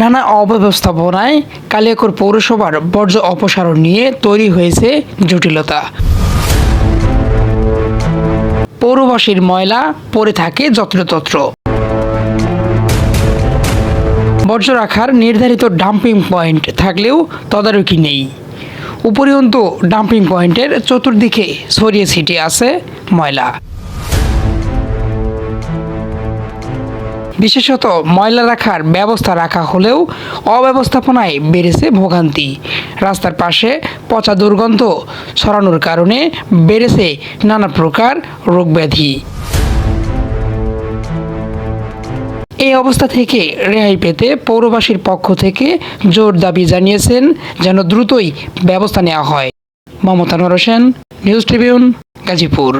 নানা অব্যবস্থাপনায় কালিয়াকৈর পৌরসভার বর্জ্য অপসারণ নিয়ে তৈরি হয়েছে জটিলতা। পৌরবাসীর ময়লা পড়ে থাকে যত্রতত্র। বর্জ্য রাখার নির্ধারিত ডাম্পিং পয়েন্ট থাকলেও তদারকি নেই। উপরিয়ন্ত ডাম্পিং পয়েন্টের চতুর্দিকে ছড়িয়ে ছিটিয়ে আছে ময়লা। বিশেষত ময়লা রাখার ব্যবস্থা রাখা হলেও অব্যবস্থাপনায় বেড়েছে ভোগান্তি। রাস্তার পাশে পচা দুর্গন্ধ ছড়ানোর কারণে বেড়েছে নানা প্রকার রোগব্যাধি। এই অবস্থা থেকে রেহাই পেতে পৌরবাসীর পক্ষ থেকে জোর দাবি জানিয়েছেন যেন দ্রুতই ব্যবস্থা নেওয়া হয়। Mamata Hossain, News Tribune, Gazipur.